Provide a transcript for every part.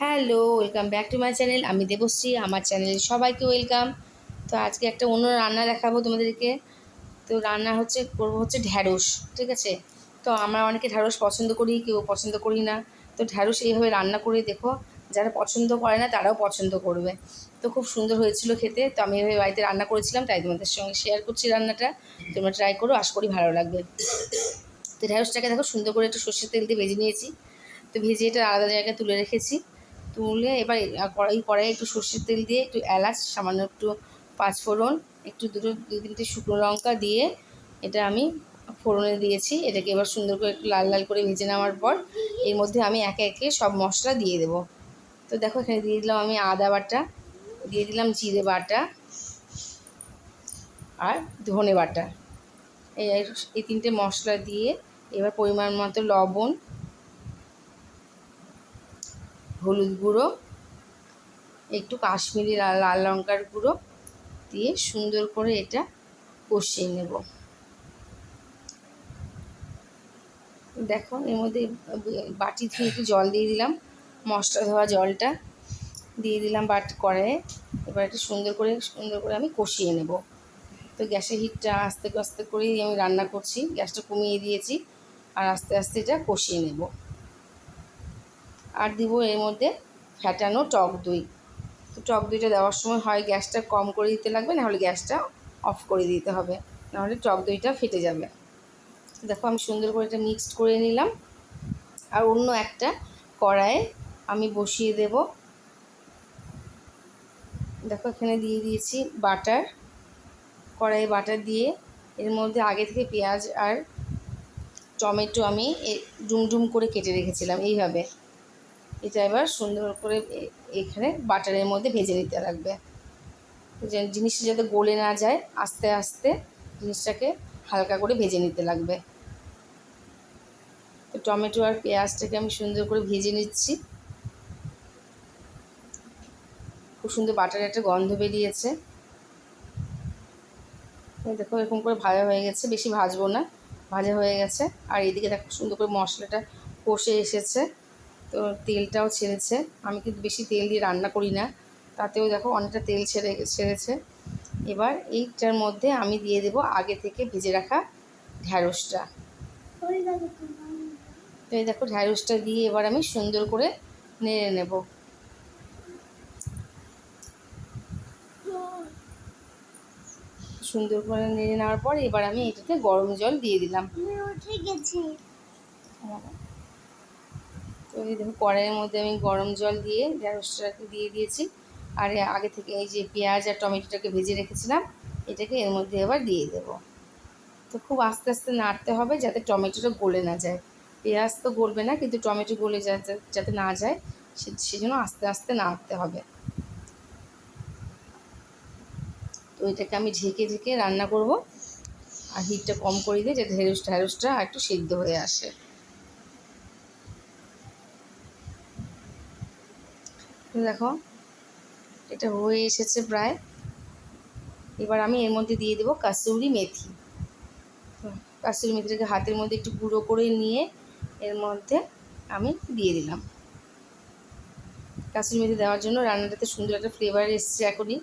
Hello, welcome back to my channel. আমি দেবশ্রী, আমার চ্যানেলে সবাইকে ওয়েলকাম। তো আজকে একটা অন্য রান্না দেখাবো তোমাদেরকে। তো রান্না হচ্ছে, করব হচ্ছে ঢ্যাঁড়স, ঠিক আছে? তো আমরা অনেকে ঢ্যাঁড়স পছন্দ করি, কেউ পছন্দ করি না। তো ঢ্যাঁড়স এইভাবে রান্না করে দেখো, যারা পছন্দ করে না, তারাও পছন্দ করবে। তো খুব সুন্দর হয়েছিল খেতে। তো আমি এভাবে বাড়িতে রান্না করেছিলাম, তাই তোমাদের সঙ্গে শেয়ার করছি রান্নাটা। তোমরা ট্রাই করো, আশা করি ভালো লাগবে। তো ঢ্যাঁড়সটাকে দেখো সুন্দর করে একটু সর্ষের তেল দিয়ে ভেজে নিয়েছি। তো ভেজে এটা আলাদা জায়গায় তুলে রেখেছি। তুলে এবার কড়াই কড়াই একটু সর্ষের তেল দিয়ে একটু এলাচ, সামান্য একটু পাঁচফোড়ন, একটু দুটো দু তিনটে শুকনো লঙ্কা দিয়ে এটা আমি ফোড়নে দিয়েছি। এটাকে এবার সুন্দর করে একটু লাল লাল করে ভেজে নেওয়ার পর এর মধ্যে আমি একে একে সব মশলা দিয়ে দেবো। তো দেখো এখানে দিয়ে দিলাম আমি আদা বাটা, দিয়ে দিলাম জিরে বাটা আর ধনে বাটা। এই এই তিনটে মশলা দিয়ে এবার পরিমাণ মতো লবণ হলুদ গুঁড়ো, একটু কাশ্মীরি লাল লাল লঙ্কার গুঁড়ো দিয়ে সুন্দর করে এটা কষিয়ে নেব। দেখো, এর মধ্যে বাটি থেকে একটু জল দিয়ে দিলাম, মশলা ধোয়া জলটা দিয়ে দিলাম বাট করে এবার এটা সুন্দর করে সুন্দর করে আমি কষিয়ে নেব। তো গ্যাসের হিটটা আস্তে আস্তে করেই আমি রান্না করছি, গ্যাসটা কমিয়ে দিয়েছি, আর আস্তে আস্তে এটা কষিয়ে নেব। আর দিব এর মধ্যে ফ্যাটানো টক দই। তো টক দইটা দেওয়ার সময় হয় গ্যাসটা কম করে দিতে লাগবে, নাহলে গ্যাসটা অফ করে দিতে হবে। নাহলে টক দইটা ফেটে যাবে। দেখো আমি সুন্দর করে এটা মিক্সড করে নিলাম। আর অন্য একটা কড়াইয়ে আমি বসিয়ে দেব। দেখো এখানে দিয়ে দিয়েছি বাটার। কড়াইয়ে বাটার দিয়ে এর মধ্যে আগে থেকে পেঁয়াজ আর টমেটো আমি ডুম ডুম করে কেটে রেখেছিলাম এইভাবে। এটা এবার সুন্দর করে এখানে বাটারের মধ্যে ভেজে নিতে লাগবে। যে জিনিসটা যাতে গলে না যায়, আস্তে আস্তে জিনিসটাকে হালকা করে ভেজে নিতে লাগবে। তো টমেটো আর পেঁয়াজটাকে আমি সুন্দর করে ভেজে নিচ্ছি। খুব সুন্দর বাটারের একটা গন্ধ বেরিয়েছে। দেখো, এরকম করে ভাজা হয়ে গেছে। বেশি ভাজবো না, ভাজা হয়ে গেছে। আর এদিকে দেখো সুন্দর করে মশলাটা কষে এসেছে। তো তেলটাও ছেড়েছে। আমি কিন্তু বেশি তেল দিয়ে রান্না করি না। তাতেও দেখো অনেকটা তেল ছেড়ে ছেড়েছে। এবার এইটার মধ্যে আমি দিয়ে দেব আগে থেকে ভেজে রাখা ঢ্যাঁড়সটা। তো এই দেখো ঢ্যাঁড়সটা দিয়ে এবার আমি সুন্দর করে নেড়ে নেব। সুন্দর করে নেড়ে নেওয়ার পর এবার আমি এটাতে গরম জল দিয়ে দিলাম। তো এই দেখো কড়াইয়ের মধ্যে আমি গরম জল দিয়ে ঢ্যাঁড়সটাকে দিয়ে দিয়েছি। আর আগে থেকে এই যে পেঁয়াজ আর টমেটোটাকে ভেজে রেখেছিলাম, এটাকে এর মধ্যে এবার দিয়ে দেব। তো খুব আস্তে আস্তে নাড়তে হবে যাতে টমেটোটা গলে না যায়। পেঁয়াজ তো গলবে না, কিন্তু টমেটো গলে যাতে যাতে না যায় সেজন্য আস্তে আস্তে নাড়তে হবে। তো এটাকে আমি ঢেকে ঢেকে রান্না করব। আর হিটটা কম করে দিয়ে যাতে ঢেঁড়স, ঢেঁড়সটা একটু সিদ্ধ হয়ে আসে। দেখো, এটা হয়ে এসেছে প্রায়। এবার আমি এর মধ্যে দিয়ে দেবো কাসুরি মেথি। কাসুরি মেথিটাকে হাতের মধ্যে একটু গুঁড়ো করে নিয়ে এর মধ্যে আমি দিয়ে দিলাম। কাসুরি মেথি দেওয়ার জন্য রান্নাটাতে সুন্দর একটা ফ্লেভার এসছে এখনই।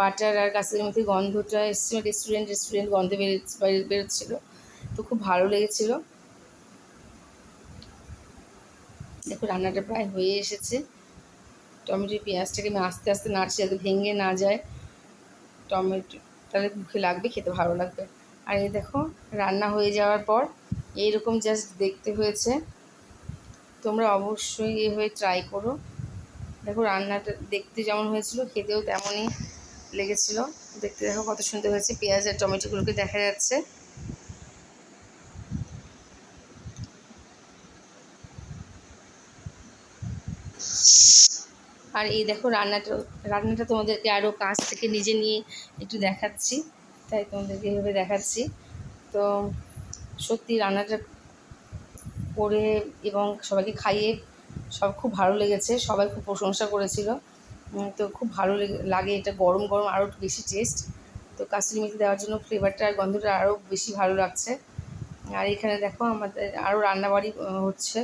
বাটার আর কাসুরি মেথির গন্ধটা এসছে রেস্টুরেন্ট রেস্টুরেন্ট গন্ধ বেরো, বেরোচ্ছিলো। তো খুব ভালো লেগেছিলো। দেখো, রান্নাটা প্রায় হয়ে এসেছে। টমেটো পেঁয়াজটাকে আমি আস্তে আস্তে নাড়ছি যাতে ভেঙে না যায়। টমেটো, তাহলে মুখে লাগবে, খেতে ভালো লাগবে। আর এই দেখো, রান্না হয়ে যাওয়ার পর এইরকম জাস্ট দেখতে হয়েছে। তোমরা অবশ্যই এভাবে ট্রাই করো। দেখো, রান্নাটা দেখতে যেমন হয়েছিল, খেতেও তেমনই লেগেছিলো। দেখতে দেখো কত সুন্দর হয়েছে, পেঁয়াজ আর টমেটোগুলোকে দেখা যাচ্ছে। আর এই দেখো রান্নাটা রান্নাটা তোমাদেরকে আরও কাছ থেকে নিজে নিয়ে একটু দেখাচ্ছি। তাই তোমাদেরকে এভাবে দেখাচ্ছি। তো সত্যি রান্নাটা করে এবং সবাইকে খাইয়ে সব খুব ভালো লেগেছে, সবাই খুব প্রশংসা করেছিল। তো খুব ভালো লাগে এটা গরম গরম আরও বেশি টেস্ট তো কাস্তুরি মেথি দেওয়ার জন্য ফ্লেভারটা আর গন্ধটা আরও বেশি ভালো লাগছে। আর এখানে দেখো আমাদের আরও রান্নাবাড়ি হচ্ছে।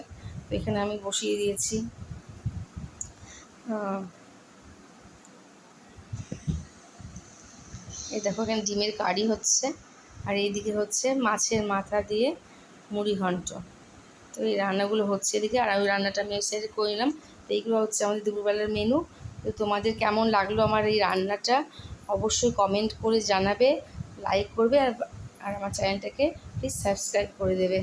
তো এখানে আমি বসিয়ে দিয়েছি। এই দেখো এখানে ডিমের কারি হচ্ছে, আর এইদিকে হচ্ছে মাছের মাথা দিয়ে মুড়ি ঘন্ট। তো এই রান্নাগুলো হচ্ছে এদিকে, আর ওই রান্নাটা আমি সাইডে করে নিলাম। তো এইগুলো হচ্ছে আমাদের দুপুরবেলার মেনু তো তোমাদের কেমন লাগল আমার এই রান্নাটা অবশ্যই কমেন্ট করে জানাবে লাইক করবে, আর আর আমার চ্যানেলটাকে প্লিজ সাবস্ক্রাইব করে দেবে।